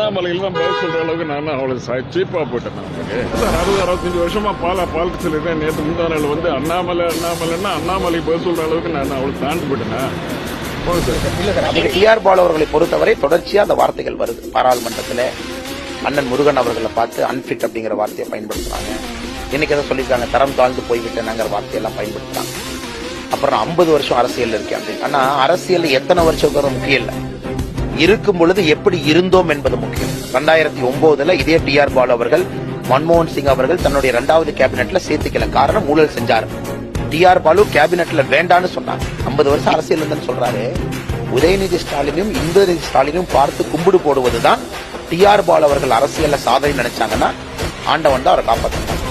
அண்ணாமலையில் தான் பதில் சொல்ற அளவுக்கு நான் அவ்வளவு சீப்பா போயிட்டேன் நமக்கு அறுபது அறுபத்தஞ்சு வருஷமா பாலா பாலுக்கு சொல்லிட்டேன். நேற்று முந்தானால் வந்து அண்ணாமலை அண்ணாமலைன்னா அண்ணாமலை பதில் சொல்ற அளவுக்கு நான் அவ்வளவு தாண்டி போயிட்டேன்? போதும் சார். சார் டிஆர் பாலு அவர்களை பொறுத்தவரை தொடர்ச்சியா அந்த வார்த்தைகள் வருது. பாராளுமன்றத்தில் அண்ணன் முருகன் அவர்களை பார்த்து அன்பிட் அப்படிங்கிற வார்த்தையை பயன்படுத்துறாங்க. இன்னைக்கு எதை சொல்லியிருக்காங்க தரம் தாழ்ந்து போய்விட்டேனாங்கிற வார்த்தையெல்லாம் பயன்படுத்துறாங்க. அப்புறம் ஐம்பது வருஷம் அரசியல் இருக்கேன் அப்படின்னு. ஆனா அரசியல் எத்தனை வருஷம் முக்கியம் இல்லை. இருக்கும் பொழுது எப்படி இருந்தோம் என்பது முக்கியம். ரெண்டாயிரத்தி ஒன்பதுல இதே டிஆர் பாலு அவர்கள் மன்மோகன் சிங் அவர்கள் தன்னுடைய இரண்டாவது கேபினெட்ல சேர்த்துக்கல காரணம் ஊழல் செஞ்சாரு. டிஆர் பாலு கேபினெட்ல வேண்டான்னு சொன்னாங்க. ஐம்பது வருஷம் அரசியல் இருந்தேன்னு சொல்றாரு. உதயநிதி ஸ்டாலினும் இந்திரநிதி ஸ்டாலினும் பார்த்து கும்பிடு போடுவதுதான் டிஆர் பாலு அவர்கள் அரசியல்ல சாதனை நினைச்சாங்கன்னா ஆண்டவன் தான் அவரை காப்பாற்றினார்